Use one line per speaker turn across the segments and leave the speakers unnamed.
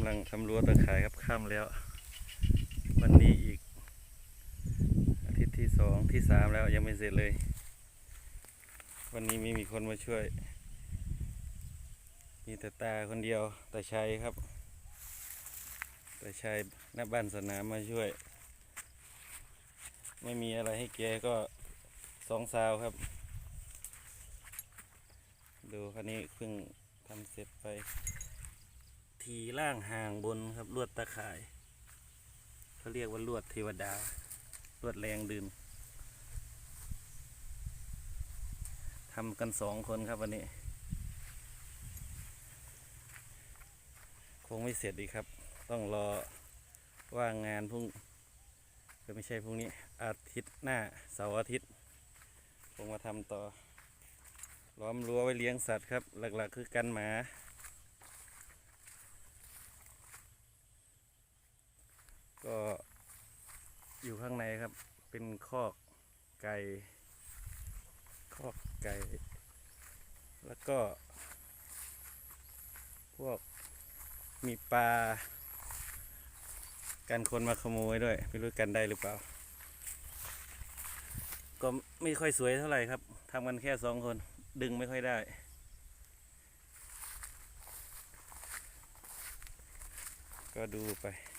ำลังทำรั้วตะข่ายครับข้ามแล้ว วันนี้อีก อาทิตย์ที่สองที่สามแล้วยังไม่เสร็จเลย วันนี้ไม่มีคนมาช่วย มีแต่ตาคนเดียวตาชัยครับตาชัยหน้าบ้านสนามมาช่วย ไม่มีอะไรให้แกก็สองซาวครับ ดูคันนี้เพิ่งทำเสร็จไป ทีล่างห่างบนครับลวดตะข่ายเขาเรียกว่าลวดเทวดา ลวดแรงดึงทำกันสองคนครับวันนี้ คงไม่เสร็จดีครับ ต้องรอว่างงานพรุ่งก็ไม่ใช่พรุ่งนี้ อาทิตย์หน้าเสาร์อาทิตย์คงมาทำต่อล้อมรั้วไว้เลี้ยงสัตว์ครับ หลักๆคือกันหมา ก็อยู่ ข้างในครับ เป็นคอกไก่คอกไก่ แล้วก็ พวกมีปลากันคนมาขโมยด้วยไม่รู้กันได้หรือเปล่า ก็ไม่ค่อยสวยเท่าไหร่ครับทำกันแค่สองคนดึงไม่ค่อยได้ ก็ดูไป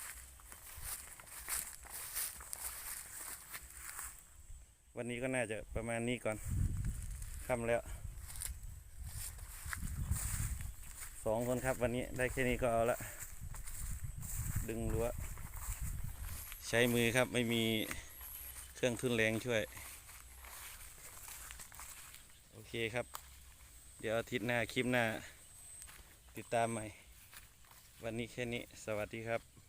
วันนี้ก็น่าจะประมาณนี้ก่อนค่ำแล้วสองคนครับวันนี้ได้แค่นี้ก็เอาละ ดึงรั้วใช้มือครับไม่มีเครื่องทุนแรงช่วย โอเคครับ เดี๋ยวอาทิตย์หน้าคลิปหน้า ติดตามใหม่ วันนี้แค่นี้สวัสดีครับ